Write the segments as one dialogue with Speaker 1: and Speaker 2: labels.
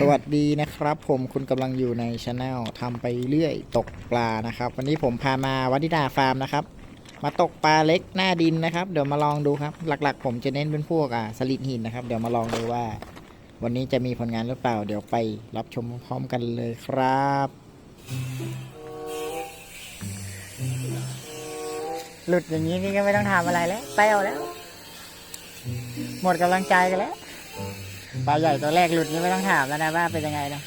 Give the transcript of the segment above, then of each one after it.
Speaker 1: สวัสดีนะครับผมคุณกำลังอยู่ในช anel ทำไปเรื่อยตกปลานะครับ วันนี้ผมพามาวัดิดาฟาร์มนะครับ มาตกปลาเล็กหน้าดินนะครับ เดี๋ยวมาลองดูครับ หลักๆ ผมจะเน้นเป็นพวกอ่าสลิดหินนะครับ เดี๋ยวมาลองดูว่า วันนี้จะมีผลงานหรือเปล่า เดี๋ยวไปรับชมพร้อมกันเลยครับ หลุดอย่างนี้นี่ก็ไม่ต้องทำอะไรแล้วไปเอาแล้ว หมดกำลังใจกันแล้ว ปลาใหญ่ตัวแรกหลุดนี่ไม่ต้องถามแล้วนะว่าเป็นยังไงนะ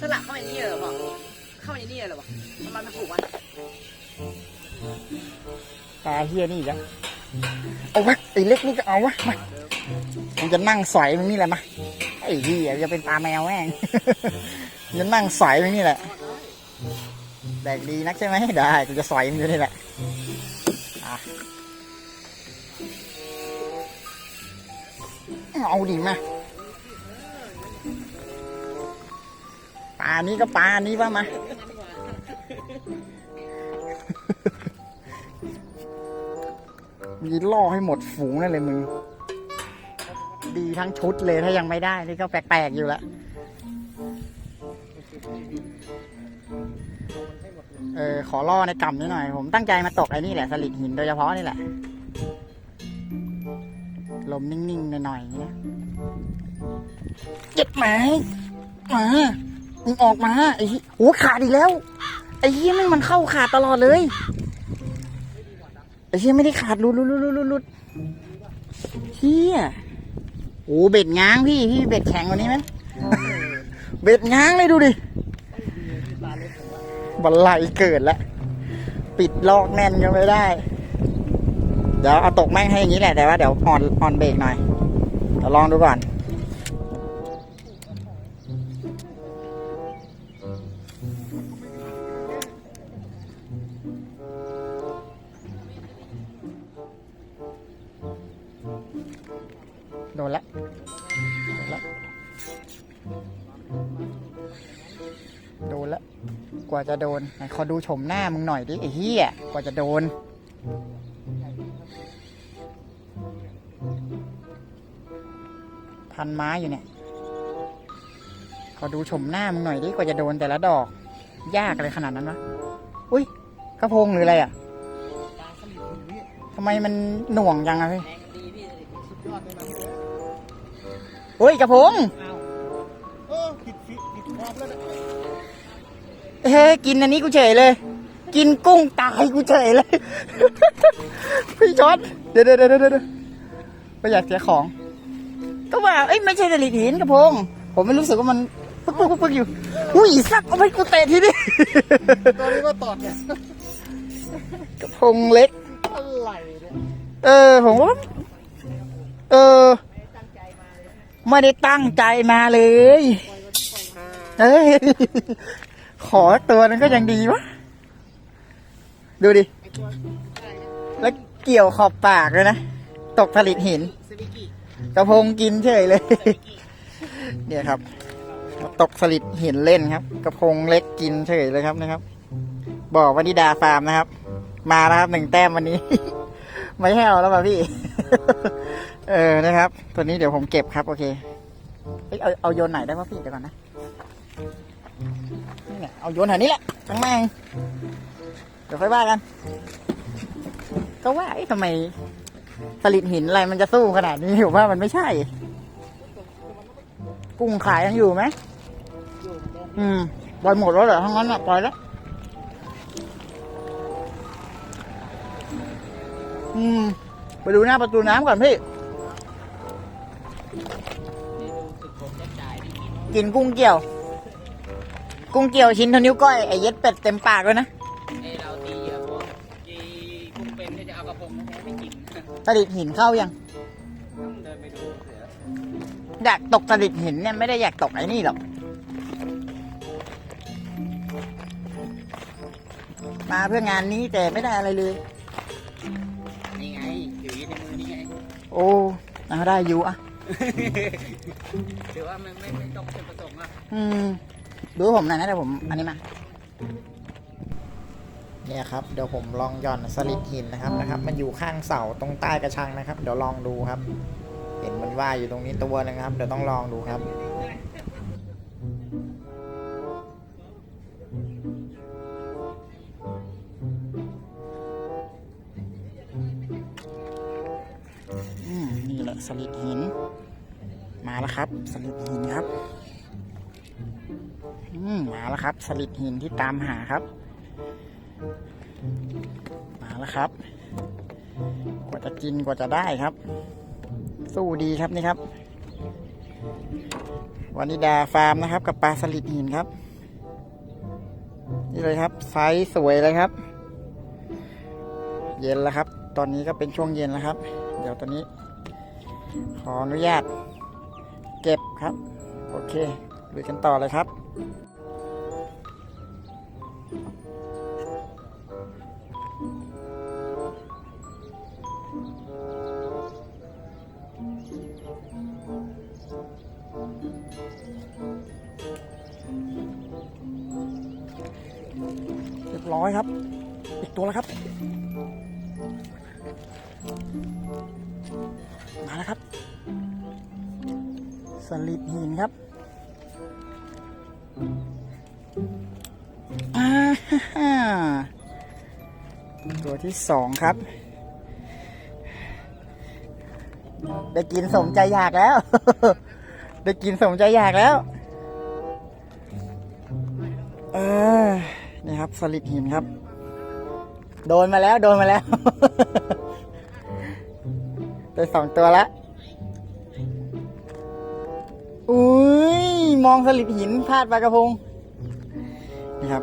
Speaker 2: สลับเข้าไปนี่เหรอบอกเข้าไปนี่เหรอบอกทำไมมันถูกวะ
Speaker 1: ปลาเฮียนี่อีกแล้วเอาวะไอ้เล็กนี่ก็เอาวะมาผมจะนั่งสอยมึงนี่แหละมาไอ้เฮียจะเป็นปลาแมวแม่ง จะนั่งสอยมึงนี่แหละแดกดีนักใช่ไหมได้กูจะสอยมึงอยู่นี่แหละอะ เอาดิมาปลานี้ก็ปลานี้ว่ามามีล่อให้หมดฝูงนั่นเลยมึง ดีทั้งชุดเลยถ้ายังไม่ได้ นี่ก็แปลกๆอยู่ล้วเออ ขอล่อในกำนิดหน่อย ผมตั้งใจมาตกไอ้นี่แหละ สลิดหินโดยเฉพาะนี่แหละ ลมนิ่งๆหน่อยๆอย่างเงี้ยเจ็บไหมมามึงออกมาไอ้เหี้ยโอ้ขาดอีกแล้ว ไอ้เหี้ยแม่งมันเข้าขาดตลอดเลย ไอ้เชี่ยไม่ได้ขาดรุดรุดรุดรุดรุดรุดเชี่ยโอ้เบ็ดง้างพี่พี่เบ็ดแข็งกว่านี้ไหมเบ็ดง้างเลยดูดิบันไลเกิดแล้วปิดลอกแน่นก็ไม่ได้ เดี๋ยวเอาตกแม่งให้อย่างนี้แหละแต่ว่าเดี๋ยวอ่อนอ่อนเบรกหน่อยเดี๋ยวลองดูก่อน โดนละโดนละโดนละกว่าจะโดนไหนขอดูชมหน้ามึงหน่อยดิไอ้เหี้ยกว่าจะโดน พันไม้อยู่เนี่ย ขอดูชมหน้ามึงหน่อยดิกว่าจะโดนแต่ละดอก ยากอะไรขนาดนั้นวะอุ้ยกระพงหรืออะไรอะทำไมมันหน่วงจังอะพี่ะ
Speaker 2: พี่อุ้ย
Speaker 1: กระพง
Speaker 2: เฮ้
Speaker 1: กินอันนี้กูเฉยเลย กินกุ้งตายกูเฉยเลย พี่ช็อตเดี๋ยวเดี๋ยวเดี๋ยวเดี๋ยวไม่อยากเสียของ ก็ว่าเอ้ยไม่ใช่สลิดหินกระพง ผมไม่รู้สึกว่ามันปึ๊กปึ๊กปึ๊กปึ๊กอยู่อุ้ยสักเอาไปกูเตะทีนี้
Speaker 3: ตอนนี้ก็ตอดเนี่ย
Speaker 1: กระพงเล็ก
Speaker 3: อะไรเนี่ย
Speaker 1: เออผมว่าเออไม่ได้ตั้งใจมาเลย เอ้ย ขอตัวนั้นก็ยังดีวะ ดูดิ แล้วเกี่ยวขอบปากเลยนะ ตกผลิตหิน
Speaker 2: สวิกิ
Speaker 1: กระพงกินเฉยเลย เนี่ยครับ ตกสลิดเหินเล่นครับ กระพงเล็กกินเฉยเลยครับนะครับ บอกวานิดาฟาร์มนะครับ มาแล้วครับหนึ่งแต้มวันนี้ ไม่ให้เอาแล้วป่ะพี่ เออนะครับ ตัวนี้เดี๋ยวผมเก็บครับโอเคเอ้ยเอาเอาโยนไหนได้ป่ะพี่เดี๋ยวก่อนนะนี่ไงเอาโยนแถวนี้แหละทั้งแม่งเดี๋ยวค่อยว่ากัน ก็ว่าเอ๊ะทำไม สลิดหินอะไรมันจะสู้ขนาดนี้ผมว่ามันไม่ใช่ กุ้งขายยังอยู่ไหมอืมปล่อยหมดแล้วเหรอทั้งนั้นอะปล่อยแล้วอืม ไปดูหน้าประตูน้ำก่อนพี่
Speaker 2: กผมจะจ่ายได้กิน
Speaker 1: กินกุ้งเกี่ยว กุ้งเกี่ยวชิ้นเท่านิ้วก้อยไอ้เย็ดเป็ดเต็มปากเลยนะ สลิดหินเข้ายัง
Speaker 2: ต้องเดินไปดูเสือ
Speaker 1: อยากตกสลิดหินเนี่ยไม่ได้อยากตกไอ้นี่หรอก มาเพื่องานนี้แต่ไม่ได้อะไรเลย
Speaker 2: นี่ไงถือในมือนี่ไง
Speaker 1: โอ้เอาได้อยู่อะ
Speaker 2: ถือว่ามันไม่ไม่ต้องเป็นประสงค์อะ
Speaker 1: อืม ดูผมหน่อยนะเดี๋ยวผม อันนี้มา เนี่ยครับเดี๋ยวผมลองหย่อนสลิดหินนะครับนะครับ มันอยู่ข้างเสาตรงใต้กระชังนะครับ เดี๋ยวลองดูครับ เห็นมันว่ายอยู่ตรงนี้ตัวหนึงครับ เดี๋ยวต้องลองดูครับอืมนี่แหละสลิดหิน มาแล้วครับ สลิดหินครับอืมมาแล้วครับ สลิดหินที่ตามหาครับ มาแล้วครับ กว่าจะกินกว่าจะได้ครับ สู้ดีครับนี่ครับวานิดาฟาร์มนะครับ กับปลาสลิดหินครับ นี่เลยครับไซส์สวยเลยครับ เย็นแล้วครับ ตอนนี้ก็เป็นช่วงเย็นแล้วครับ เดี๋ยวตอนนี้ ขออนุญาต เก็บครับ โอเคลุยกันต่อเลยครับ อยครับ อีกตัวแล้วครับ มาแล้วครับ สลิดหินครับอ่าฮ่าตัวที่สองครับ ได้กินสมใจอยากแล้ว ได้กินสมใจอยากแล้ว เออ นี่ครับสลิดหินครับ โดนมาแล้วโดนมาแล้วได้สองตัวแล้วอุ้ยมองสลิดหินพลาดปลากระพงนี่ครับ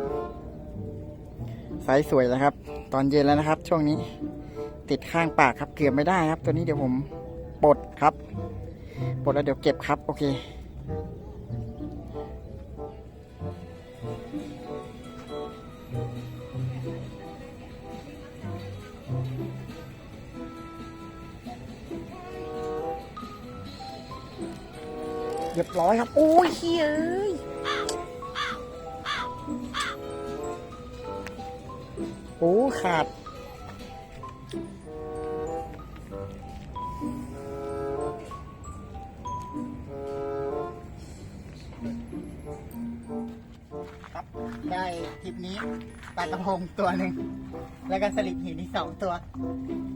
Speaker 1: ไซส์สวยแล้วครับ ตอนเย็นแล้วนะครับ ช่วงนี้ ติดข้างปากครับเกือบไม่ได้ครับ ตัวนี้เดี๋ยวผมปลดครับปลดแล้วเดี๋ยวเก็บครับ โอเค เรียบร้อยครับ โอ้ยเฮ้ยเอ้ยโอ้ขาด ครับได้คลิปนี้ปลากระพงตัวหนึ่ง แล้วก็สลิดหินอีกสองตัว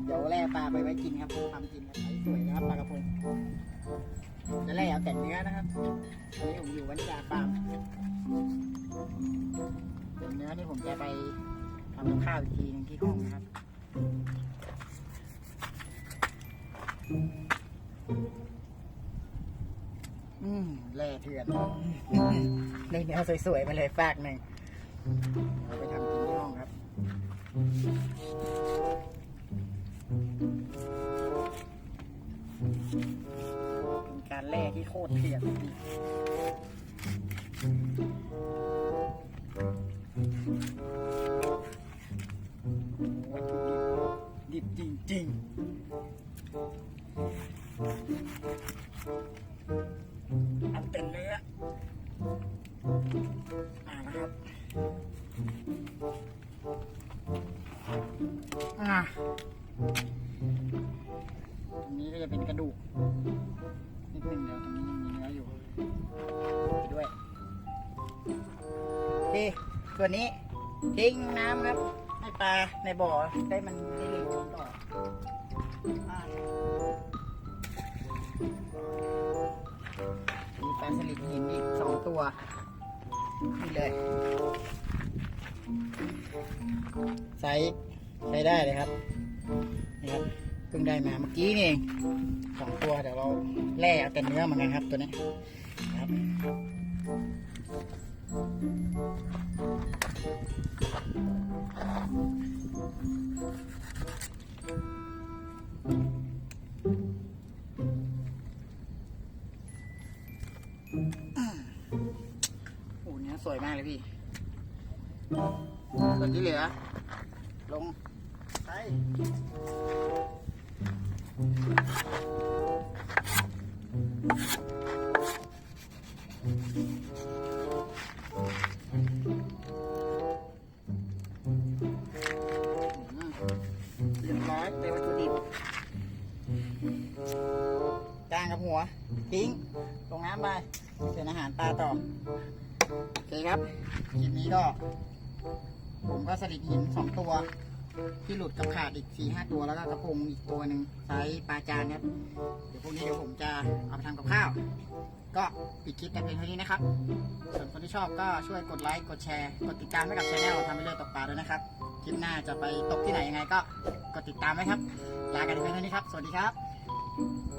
Speaker 1: เดี๋ยวแล่ปลาไปไว้กินครับทำกินครับสวยนะครับปลากระพง จะไล่เอาแต่เนื้อนะครับอันนี้ผมอยู่วันจาฟาร์มเป็นเนื้อนี่ผมจะไปทำกับข้าวอีกทีนึงที่ห้องนะครับอืมแล่เถื่อนได้เนื้อสวยๆมาเลยฝากหนึ่งเอาไปทำกินที่ห้องครับ โคตรเถื่อน เคส่วนี้ทิ้งน้ำครับให้ปลาในบ่อได้มันได้เลี้ยงต่อมีปลาสลิดหินอีกสองตัวนี่เลยไซส์ใช้ได้เลยครับนี่ครับเพิ่งได้มาเมื่อกี้นี่เองสองตัวเดี๋ยวเราแล่เอาแต่เนื้อเหมือนกันครับตัวนี้ครับ โอ้เนื้อสวยมากเลยพี่ ส่วนที่เหลือ ลงไป ทิ้งลงน้ำไปเป็นอาหารปลาต่อโอเคครับคลิปนี้ก็ ผมก็สลิดหินสองตัว ที่หลุดกับขาดอีกสี่ห้าตัวแล้วก็กระพงอีกตัวหนึ่งไซส์ปลาจานครับ เดี๋ยวพวกนี้เดี๋ยวผมจะเอาไปทำกับข้าว ก็ปิดคลิปแต่เพียงเท่านี้นะครับ ส่วนคนที่ชอบก็ช่วยกดไลค์กดแชร์กดติดตามให้กับช anel ทำไปเรื่อยตกปลาด้วยนะครับคลิปหน้าจะไปตกที่ไหนยังไงก็กดติดตามไว้ครับลากันไปเพียงเท่านี้ครับ สวัสดีครับ